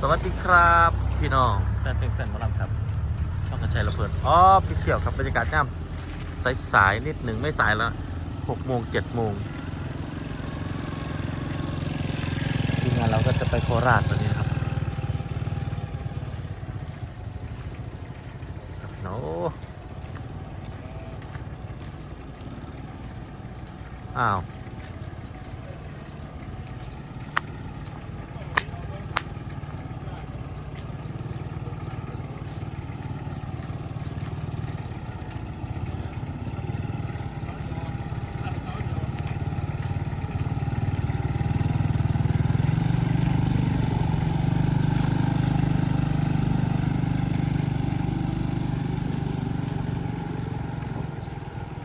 สวัสดีครับ พี่น้องแฟนเพลงแฟนหมอลำครับ ช่องกระชัยระเบิดอ๋อพี่เชี่ยวครับบรรยากาศย่ำสายสายๆนิดหนึ่งไม่สายแล้วหกโมงเจ็ดโมงทีมงานเราก็จะไปโคราชวันนี้นะครับครับโน้อ้าว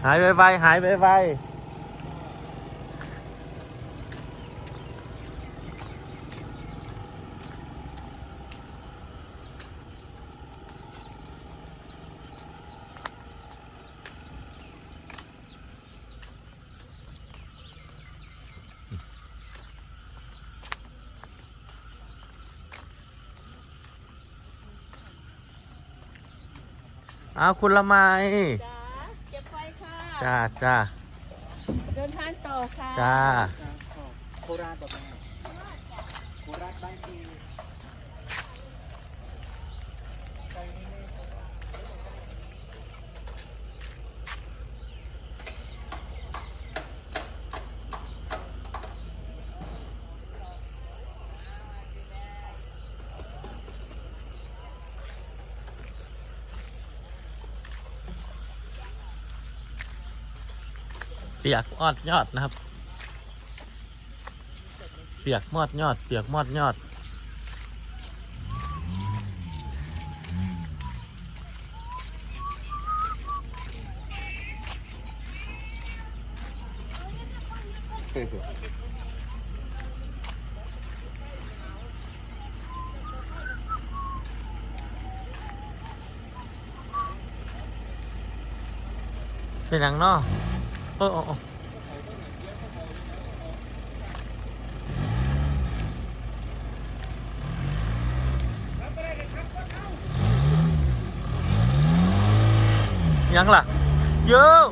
หายไปวๆหายไปวๆอ้าวคุณละไม จ้าเก็บไฟค่ะ จ้าจ้าเดินทางต่อค่ะ จ้า โคราชแบบนี้โคราชบ้านจี เปียกมอดยอดนะครับ เปียกมอดยอด เปียกมอดยอด เป็นหยังเนาะ โอ้โอ้โอ้ยังล่ะเยอะ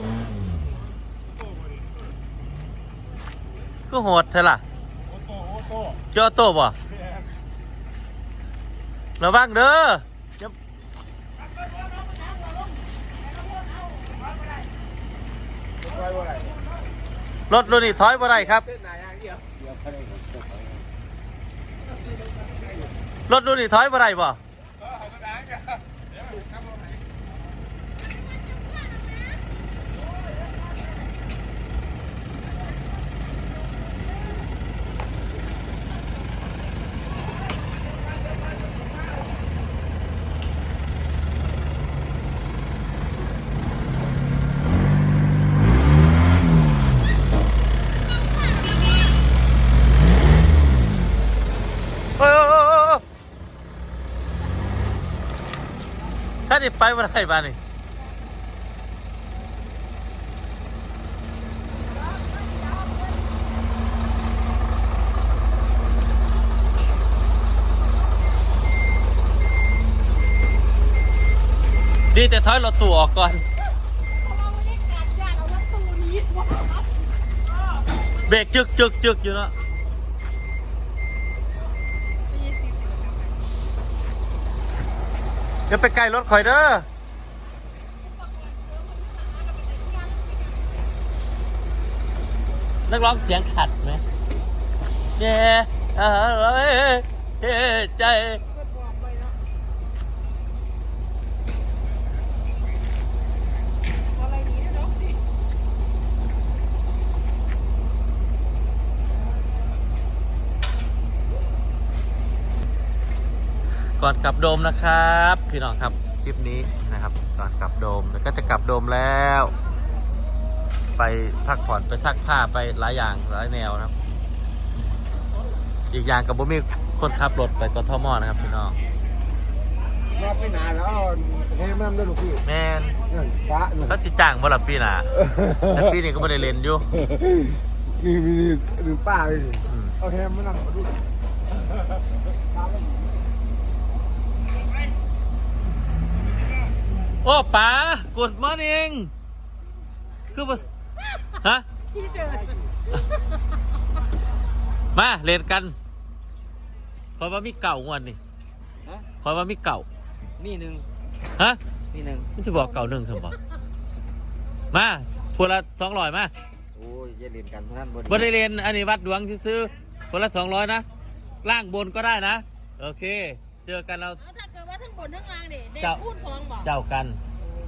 ก็โหดเธอล่ะ โอโตโอโต เจ้าโตบ่ระวังเด้ออย่าไว้ว่าไรถรุ่นนี้ถอยบ่ได้ครับ รถรุ่นนี้ถอยบ่ได้บ่ เออเอากระดาษกันเดี๋ยวดูครับว่าไหน เอ้ยเอ้ยเอ้ยเอ้ย ถ้านี่ไปบ่ได้บ้านี่ดีแต่ถอยรถตู้ออกก่อนเบรกจึกจึกจึกอยู่เนาะ อย่าไปไกลรถคอยเด้อนักร้องเสียงขัดไหมเย้เออเฮ้ใจ ก่อนกลับโดมนะครับพี่น้องครับคลิปนี้นะครับก่อนกลับโดมแล้วก็จะกลับโดมแล้ว ไปพักผ่อนไปซักผ้าไปหลายอย่างหลายแนวนะครับ อีกอย่างกับบ่มีคนขับรถไปกทมนะครับพี่น้องรอบไม่นานแล้วเอาแฮมน้ำด้วยลูกพี่แมนนั่นฟ้านั่นเขาสิจ้างบ่ละปีหน่ะแต่ปีนี้ก็ไม่ได้เล่นอยู่นี่มีนี่ป้าเลยอืม เอาแฮมมานั่งมาดู อ้ป๋า good morning คือบ่ฮะพี่เจอมา เล่นกันคอยว่ามีเก่างวนนี่ฮะคอยว่ามีเก่า มีหนึ่งฮะ มีหนึ่งมันจะบอกเก่าหนึ่งสมบัมาพวละสองร้อยมาโอ้ยอย่าเล่นกันพนันบ่บริเรียนอันนี้วัดดวงซื้อๆคนละสองร้อยนะล่างบนก็ได้นะ โอเค เจอกันเราถ้าเกิดว่าทั้ง บนทั้งล่างเนี่ยเด็กเจ้าพูดฟองบอกเจ้ากัน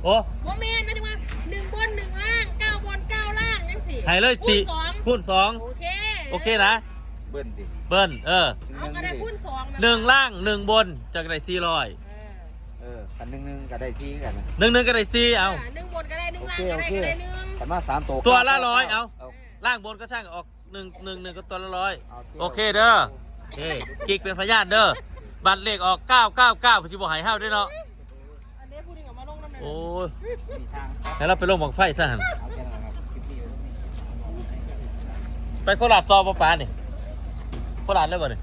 โอ้โมเมนต์ไม่ถึงว่าหนึ่งบนหนึ่งล่างเก้าบนเก้าล่างยังสี่ให้เลยสี่คูณสองคูณสองโอเคโอเคนะ เบิ้ลดิเบิ้ลเออเอากระดาษคูณสองะหนึ่งล่างหนึ่งบนจะได้สี่ร้อยเออเออกันหนึ่งหนึ่งก็ได้ที่กันนะหนึ่งหนึ่งก็ได้สี่เอาหนึ่งบนก็ได้หนึ่งล่างโอก็เคได้โอเคก็ได้หนึ่งกันมาสามตัวตัวละร้อยเอาเอาล่างบนก็ช่างออกหนึ่งหนึ่งหนึ่งก็ตัวละร้อยเอาโอเคเด้อโอเคกิกเป็นพยานเด้อ บัตรเลขออกเก้าเก้าเก้าพี่บอกหายห้าวด้วยเนาะ อันนี้พูดถึงกับมาลงน้ำหนักโอ้ยมีทางแล้วเราไปลงบังไฟซะหันเอาแค่นั้นครับคลิปนี้อยู่ตรงนี้ไปโคราชต่อปะปานี่โคราชเลยบ่นี่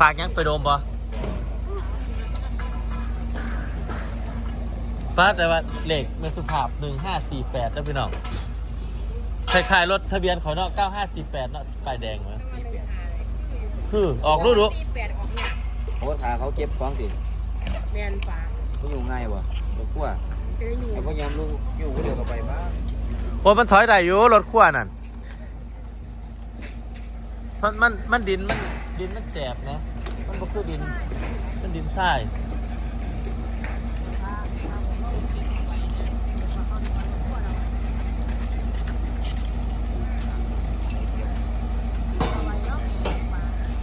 ฝากยังไปโดมบ่ป้าแต่ว่าเลขเมสุภาพหนึ่งห้าสี่แปดแล้วพี่น้องคล้ายๆรถทะเบียนเขาเนาะเก้าห้าสี่แปดเนาะป้ายแดงไหม คือออกรู้ดูสี่แปดออกเนี่ยโอ้ขาเขาเก็บของดิแมนฟ้าเขาอยู่ง่ายวะตัวขั้วจะได้อยู่แต่พยายามลูกอยู่คนเดียวก็ไปบ้างโอ้ยมันถอยได้อยู่รถขั้วนั่นมันมันมันดินมันดินมันแจบนะ มันก็คือดิน มันดินทราย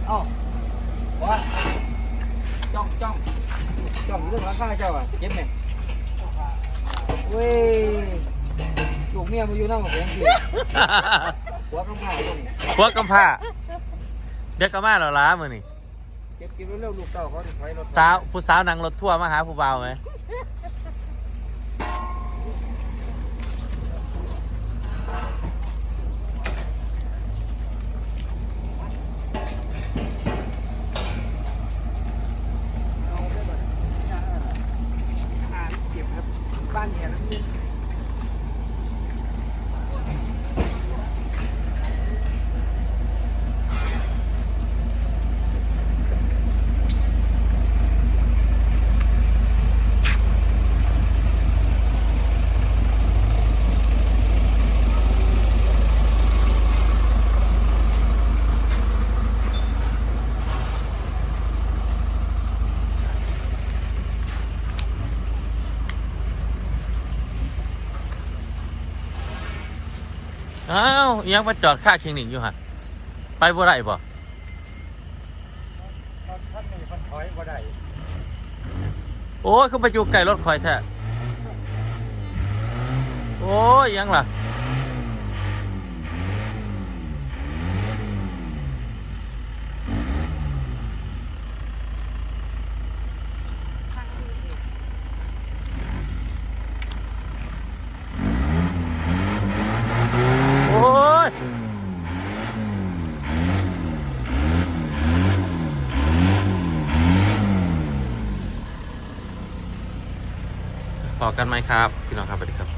เอ้าว่าจ้องจ้อง จ้องอยู่เรื่องราคาเจ้าอะเจ็บไหมเว้ยลูกเมียมาอยู่นั่งกับแฟนพี่หัวกำผ้าตรงนี้พวกกำผ้าเด็กกำมาหรอล้ามือนี่เก็บเก็บเร็วๆลูกเต้าเขาถอยรถสาวผู้สาวนั่งรถทั่วร์มาหาผู้บ่าวไหม อ่าเก็บครับบ้านเนี่ยนะ อ้าวอิหยังมาจอดค่าคลินิกอยู่ฮะไปบ่ได้บ่ท่านนี่มันถอยบ่ได้โอ้ยเขาไปอยู่ไก่รถคอยแท้โอ้ยอิหยังล่ะ โอ้ย พ อกันไหมครับ พี่น้องครับสวัสดีครับ